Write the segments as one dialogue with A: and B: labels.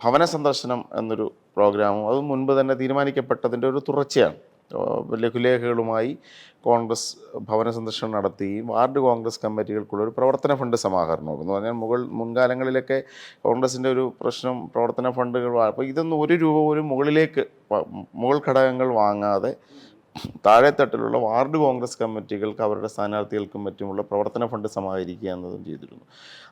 A: ഭവന സന്ദർശനം എന്നൊരു പ്രോഗ്രാമും അത് മുൻപ് തന്നെ തീരുമാനിക്കപ്പെട്ടതിന്റെ ഒരു തുടർച്ചയാണ്. ലഘുലേഖകളുമായി കോൺഗ്രസ് ഭവന സന്ദർശനം നടത്തുകയും വാർഡ് കോൺഗ്രസ് കമ്മിറ്റികൾക്കുള്ള ഒരു പ്രവർത്തന ഫണ്ട് സമാഹരണവും എന്ന് പറഞ്ഞാൽ മുകൾ മുൻകാലങ്ങളിലൊക്കെ കോൺഗ്രസിന്റെ ഒരു പ്രശ്നം പ്രവർത്തന ഫണ്ടുകൾ അപ്പോൾ ഇതൊന്നും ഒരു രൂപ പോലും മുകളിലേക്ക് മുകൾ ഘടകങ്ങൾ വാങ്ങാതെ താഴെത്തട്ടിലുള്ള വാർഡ് കോൺഗ്രസ് കമ്മിറ്റികൾക്ക് അവരുടെ സ്ഥാനാർത്ഥികൾക്കും മറ്റുമുള്ള പ്രവർത്തന ഫണ്ട് സമാഹരിക്കുക എന്നതും ചെയ്തിരുന്നു.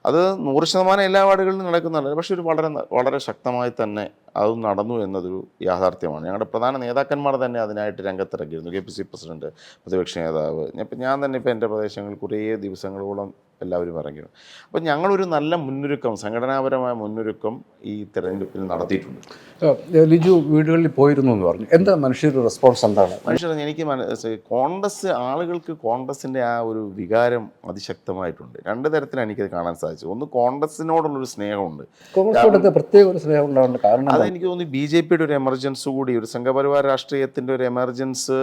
A: അത് നൂറ് ശതമാനം എല്ലാ വാർഡുകളിലും നടക്കുന്നുണ്ട് പക്ഷേ ഒരു വളരെ വളരെ ശക്തമായി തന്നെ അത് നടന്നു എന്നതൊരു യാഥാർത്ഥ്യമാണ്. ഞങ്ങളുടെ പ്രധാന നേതാക്കന്മാർ തന്നെ അതിനായിട്ട് രംഗത്തിറക്കിയിരുന്നു കെ പി സി പ്രസിഡന്റ് പ്രതിപക്ഷ നേതാവ്. ഇപ്പം ഞാൻ തന്നെ ഇപ്പോൾ എന്റെ പ്രദേശങ്ങളിൽ കുറേ ദിവസങ്ങളോളം എല്ലാവരും ഇറങ്ങിയിരുന്നു അപ്പോൾ ഞങ്ങളൊരു നല്ല മുന്നൊരുക്കം സംഘടനാപരമായ മുന്നൊരുക്കം ഈ തെരഞ്ഞെടുപ്പിൽ നടത്തിയിട്ടുണ്ട്.
B: ലിജു വീടുകളിൽ പോയിരുന്നു എന്ന് പറഞ്ഞു. എന്താ മനുഷ്യരുടെ റെസ്പോൺസ് എന്താണ്?
A: മനുഷ്യർ എനിക്ക് കോൺഗ്രസ് ആളുകൾക്ക് കോൺഗ്രസിന്റെ ആ ഒരു വികാരം അതിശക്തമായിട്ടുണ്ട്. രണ്ട് തരത്തിലാണ് എനിക്കത് കാണാൻ സാധിച്ചു ഒന്ന് കോൺഗ്രസിനോടുള്ളൊരു സ്നേഹമുണ്ട്.
B: കോൺഗ്രസിനോടൊക്കെ പ്രത്യേക ഒരു സ്നേഹം ഉണ്ടാവേണ്ട കാരണം
A: അത് എനിക്ക് തോന്നുന്നു ബി ജെ പിയുടെ ഒരു എമർജൻസ് കൂടി ഒരു സംഘപരിവാർ രാഷ്ട്രീയത്തിന്റെ ഒരു എമർജൻസ്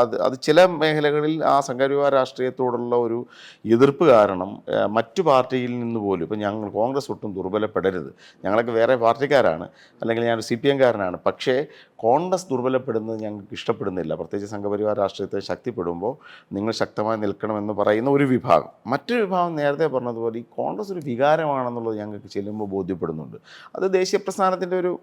A: അത് അത് ചില മേഖലകളിൽ ആ സംഘപരിവാർ രാഷ്ട്രീയത്തോടുള്ള ഒരു എതിർപ്പ് കാരണം ആ, മറ്റു പാർട്ടിയിൽ നിന്ന് പോലും ഇപ്പം ഞങ്ങൾ കോൺഗ്രസ് ഒട്ടും ദുർബലപ്പെടരുത്. ഞങ്ങളൊക്കെ വേറെ പാർട്ടിക്കാരാണ് അല്ലെങ്കിൽ ഞാൻ സി പി എംകാരനാണ് പക്ഷേ കോൺഗ്രസ് ദുർബലപ്പെടുന്നത് ഞങ്ങൾക്ക് ഇഷ്ടപ്പെടുന്നില്ല. പ്രത്യേകിച്ച് സംഘപരിവാർ രാഷ്ട്രീയത്തെ ശക്തിപ്പെടുമ്പോൾ നിങ്ങൾ ശക്തമായി നിൽക്കണമെന്ന് പറയുന്ന ഒരു വിഭാഗം. മറ്റൊരു വിഭാഗം നേരത്തെ പറഞ്ഞതുപോലെ ഈ കോൺഗ്രസ് ഒരു വികാരമാണെന്നുള്ളത് ഞങ്ങൾക്ക് ചെല്ലുമ്പോൾ ബോധ്യപ്പെടുന്നുണ്ട്. അത് ദേശീയ പ്രസ്ഥാനത്തിന്റെ ഒരു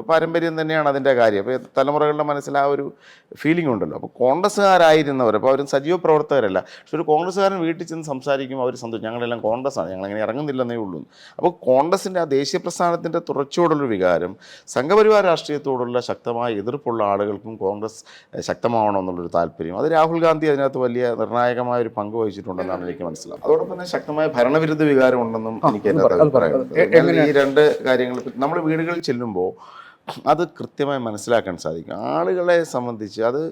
A: പാരമ്പര്യം തന്നെയാണ് അതിന്റെ കാര്യം. അപ്പോൾ തലമുറകളുടെ മനസ്സിൽ ആ ഒരു ഫീലിംഗ് ഉണ്ടല്ലോ. അപ്പോൾ കോൺഗ്രസ്സുകാരായിരുന്നവർ അപ്പോൾ അവരും സജീവ പ്രവർത്തകരല്ല. പക്ഷെ ഒരു കോൺഗ്രസ്സുകാരൻ വീട്ടിൽ ചെന്ന് സംസാരിക്കുമ്പോൾ അവർ സന്തോഷം. ഞങ്ങളെല്ലാം കോൺഗ്രസ്സാണ് ഞങ്ങളങ്ങനെ ഇറങ്ങുന്നില്ലെന്നേ ഉള്ളൂ. അപ്പോൾ കോൺഗ്രസിന്റെ ആ ദേശീയ പ്രസ്ഥാനത്തിന്റെ തുടർച്ചയോടുള്ള വികാരം സംഘപരിവാർ രാഷ്ട്രീയത്തോടുള്ള ശക്തമായ എതിർപ്പുള്ള ആളുകൾക്കും കോൺഗ്രസ് ശക്തമാവണം ശക്തമാവണമെന്നുള്ളൊരു താല്പര്യം. അത് രാഹുൽ ഗാന്ധി അതിനകത്ത് വലിയ നിർണായകമായ ഒരു പങ്ക് വഹിച്ചിട്ടുണ്ടെന്നാണ് എനിക്ക് മനസ്സിലാവുന്നത്. അതോടൊപ്പം തന്നെ ശക്തമായ ഭരണവിരുദ്ധ വികാരം ഉണ്ടെന്നും എനിക്ക്
B: അത്
A: അതിനകത്ത്
B: പറ- അത് പറ-
A: അഭിപ്രായമുണ്ട്.
B: എ-
A: ഞാൻ ഈ രണ്ട് കാര്യങ്ങൾ നമ്മൾ വീടുകളിൽ ചെല്ലുമ്പോൾ അത് കൃത്യമായി മനസ്സിലാക്കാൻ സാധിക്കും. ആളുകളെ സംബന്ധിച്ച് അത്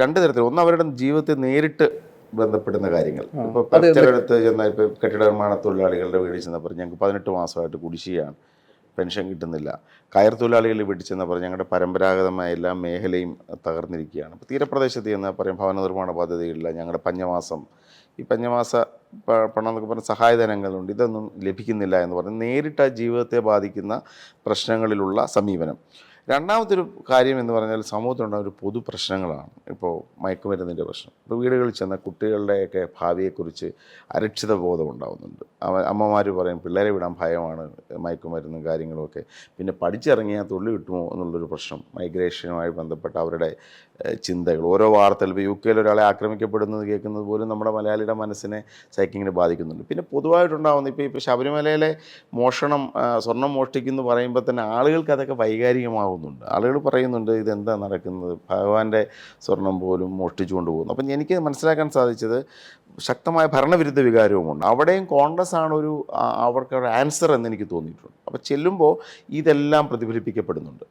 A: രണ്ട് തരത്തിൽ ഒന്ന് അവരുടെ ജീവിതത്തെ നേരിട്ട് ബന്ധപ്പെടുന്ന കാര്യങ്ങൾ. ഇപ്പോൾ ചിലയിടത്ത് ചെന്നാൽ ഇപ്പോൾ കെട്ടിട നിർമ്മാണ തൊഴിലാളികളുടെ വീട് ചെന്നപ്പോൾ ഞങ്ങൾക്ക് പതിനെട്ട് മാസമായിട്ട് കുടിശ്ശികയാണ്. പെൻഷൻ കിട്ടുന്നില്ല. കയർ തൊഴിലാളികൾ വീട്ടിൽ ചെന്നപ്പോൾ ഞങ്ങളുടെ പരമ്പരാഗതമായ എല്ലാ മേഖലയും തകർന്നിരിക്കുകയാണ്. ഇപ്പോൾ തീരപ്രദേശത്ത് ചെന്നാൽ പറയും ഭവന നിർമ്മാണ പദ്ധതികളില്ല ഞങ്ങളുടെ പഞ്ഞമാസം ഈ പഞ്ഞമാസ പണം എന്നൊക്കെ പറഞ്ഞ സഹായധനങ്ങളുണ്ട്. ഇതൊന്നും ലഭിക്കുന്നില്ല എന്ന് പറഞ്ഞ്. നേരിട്ട് ആ ജീവിതത്തെ ബാധിക്കുന്ന പ്രശ്നങ്ങളിലുള്ള സമീപനം. രണ്ടാമത്തൊരു കാര്യം എന്ന് പറഞ്ഞാൽ സമൂഹത്തിലുണ്ടാകുന്ന ഒരു പൊതു പ്രശ്നങ്ങളാണ് ഇപ്പോൾ മയക്കുമരുന്നിന്റെ പ്രശ്നം. ഇപ്പോൾ വീടുകളിൽ ചെന്ന കുട്ടികളുടെയൊക്കെ ഭാവിയെക്കുറിച്ച് അരക്ഷിത ബോധം ഉണ്ടാകുന്നുണ്ട് അമ്മമാർ പറയും പിള്ളേരെ വിടാൻ ഭയമാണ് മയക്കുമരുന്നും കാര്യങ്ങളുമൊക്കെ. പിന്നെ പഠിച്ചിറങ്ങിയാൽ തൊഴിൽ കിട്ടുമോ എന്നുള്ളൊരു പ്രശ്നം മൈഗ്രേഷനുമായി ബന്ധപ്പെട്ട അവരുടെ ചിന്തകൾ. ഓരോ വാർത്തകൾ ഇപ്പോൾ യു കെയിൽ ഒരാളെ ആക്രമിക്കപ്പെടുന്നത് കേൾക്കുന്നത് പോലും നമ്മുടെ മലയാളിയുടെ മനസ്സിനെ സൈക്കിങ്ങിനെ ബാധിക്കുന്നുണ്ട്. പിന്നെ പൊതുവായിട്ടുണ്ടാകുന്ന ഇപ്പോൾ ഇപ്പോൾ ശബരിമലയിലെ മോഷണം സ്വർണം മോഷ്ടിക്കുന്നു പറയുമ്പോൾ തന്നെ ആളുകൾക്ക് അതൊക്കെ വൈകാരികമാവുന്നുണ്ട് ആളുകൾ പറയുന്നുണ്ട് ഇതെന്താ നടക്കുന്നത്? ഭഗവാന്റെ സ്വർണം പോലും മോഷ്ടിച്ചുകൊണ്ട് പോകുന്നു അപ്പം എനിക്ക് മനസ്സിലാക്കാൻ സാധിച്ചത് ശക്തമായ ഭരണവിരുദ്ധ വികാരവുമുണ്ട്. അവിടെയും കോൺഗ്രസ് ആണ് ഒരു അവർക്ക് ആൻസർ എന്ന് എനിക്ക് തോന്നിയിട്ടുണ്ട്. അപ്പോൾ ചെല്ലുമ്പോൾ ഇതെല്ലാം പ്രതിഫലിപ്പിക്കപ്പെടുന്നുണ്ട്.